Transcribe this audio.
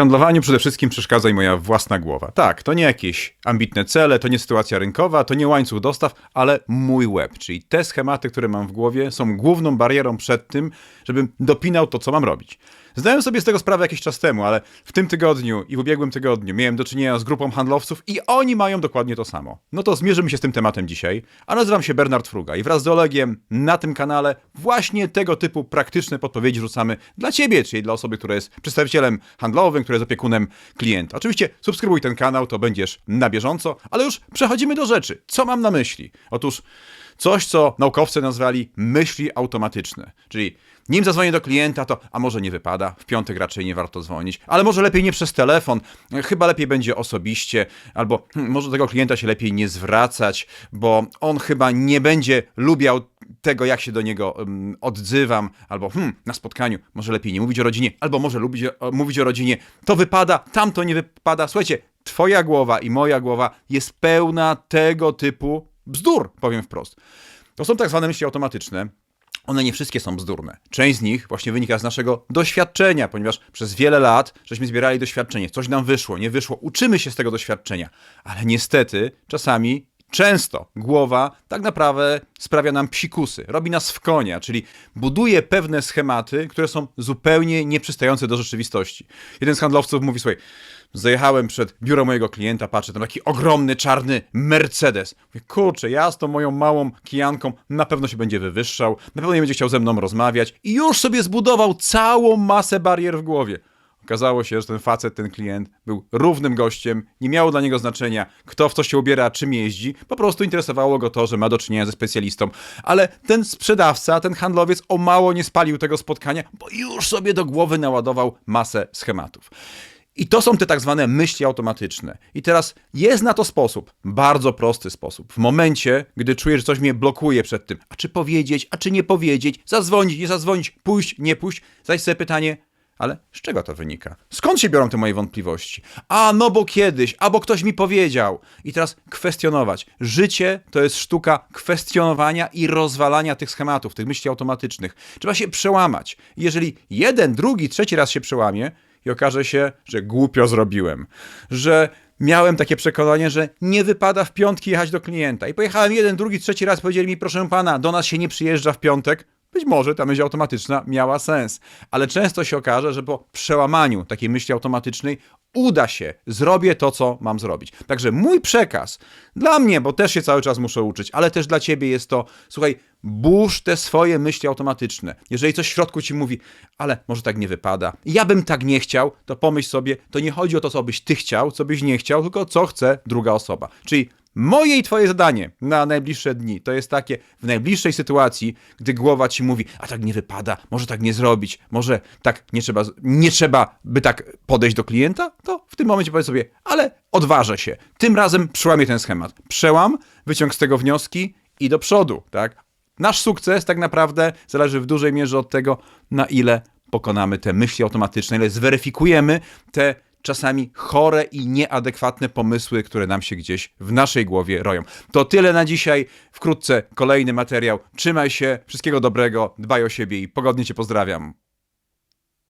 handlowaniu przede wszystkim przeszkadza mi moja własna głowa. Tak, to nie jakieś ambitne cele, to nie sytuacja rynkowa, to nie łańcuch dostaw, ale mój web, czyli te schematy, które mam w głowie, są główną barierą przed tym, żebym dopinał to, co mam robić. Zdałem sobie z tego sprawę jakiś czas temu, ale w tym tygodniu i w ubiegłym tygodniu miałem do czynienia z grupą handlowców i oni mają dokładnie to samo. No to zmierzymy się z tym tematem dzisiaj, a nazywam się Bernard Fruga i wraz z Olegiem na tym kanale właśnie tego typu praktyczne podpowiedzi rzucamy dla Ciebie, czyli dla osoby, która jest przedstawicielem handlowym, która jest opiekunem klienta. Oczywiście subskrybuj ten kanał, to będziesz na bieżąco, ale już przechodzimy do rzeczy. Co mam na myśli? Otóż coś, co naukowcy nazwali myśli automatyczne, czyli nim zadzwonię do klienta, to a może nie wypada, w piątek raczej nie warto dzwonić, ale może lepiej nie przez telefon, chyba lepiej będzie osobiście, albo hmm, może do tego klienta się lepiej nie zwracać, bo on chyba nie będzie lubiał tego, jak się do niego um, odzywam, albo hmm, na spotkaniu może lepiej nie mówić o rodzinie, albo może lubić o, mówić o rodzinie, to wypada, tamto nie wypada. Słuchajcie, twoja głowa i moja głowa jest pełna tego typu bzdur, powiem wprost. To są tak zwane myśli automatyczne, one nie wszystkie są bzdurne. Część z nich właśnie wynika z naszego doświadczenia, ponieważ przez wiele lat żeśmy zbierali doświadczenie. Coś nam wyszło, nie wyszło, uczymy się z tego doświadczenia. Ale niestety czasami często głowa tak naprawdę sprawia nam psikusy, robi nas w konia, czyli buduje pewne schematy, które są zupełnie nieprzystające do rzeczywistości. Jeden z handlowców mówi, słuchaj, zajechałem przed biuro mojego klienta, patrzę, tam taki ogromny, czarny Mercedes. Mówię, kurczę, ja z tą moją małą kijanką na pewno się będzie wywyższał, na pewno nie będzie chciał ze mną rozmawiać i już sobie zbudował całą masę barier w głowie. Okazało się, że ten facet, ten klient był równym gościem, nie miało dla niego znaczenia, kto w co się ubiera, czym jeździ, po prostu interesowało go to, że ma do czynienia ze specjalistą. Ale ten sprzedawca, ten handlowiec o mało nie spalił tego spotkania, bo już sobie do głowy naładował masę schematów. I to są te tak zwane myśli automatyczne. I teraz jest na to sposób, bardzo prosty sposób. W momencie, gdy czujesz, że coś mnie blokuje przed tym, a czy powiedzieć, a czy nie powiedzieć, zadzwonić, nie zadzwonić, pójść, nie pójść, zadać sobie pytanie, ale z czego to wynika? Skąd się biorą te moje wątpliwości? A, no bo kiedyś, albo ktoś mi powiedział. I teraz kwestionować. Życie to jest sztuka kwestionowania i rozwalania tych schematów, tych myśli automatycznych. Trzeba się przełamać. Jeżeli jeden, drugi, trzeci raz się przełamie i okaże się, że głupio zrobiłem, że miałem takie przekonanie, że nie wypada w piątki jechać do klienta. I pojechałem jeden, drugi, trzeci raz, powiedzieli mi, proszę pana, do nas się nie przyjeżdża w piątek. Być może ta myśl automatyczna miała sens, ale często się okaże, że po przełamaniu takiej myśli automatycznej uda się, zrobię to, co mam zrobić. Także mój przekaz dla mnie, bo też się cały czas muszę uczyć, ale też dla ciebie jest to, słuchaj, burz te swoje myśli automatyczne. Jeżeli coś w środku ci mówi, ale może tak nie wypada, ja bym tak nie chciał, to pomyśl sobie, to nie chodzi o to, co byś ty chciał, co byś nie chciał, tylko co chce druga osoba. Czyli Moje i twoje zadanie na najbliższe dni to jest takie, w najbliższej sytuacji, gdy głowa ci mówi, a tak nie wypada, może tak nie zrobić, może tak nie trzeba, nie trzeba by tak podejść do klienta, to w tym momencie powiedz sobie, ale odważę się. Tym razem przełamię ten schemat. Przełam, wyciąg z tego wnioski i do przodu, tak? Nasz sukces tak naprawdę zależy w dużej mierze od tego, na ile pokonamy te myśli automatyczne, ile zweryfikujemy te czasami chore i nieadekwatne pomysły, które nam się gdzieś w naszej głowie roją. To tyle na dzisiaj. Wkrótce kolejny materiał. Trzymaj się, wszystkiego dobrego, dbaj o siebie i pogodnie Cię pozdrawiam.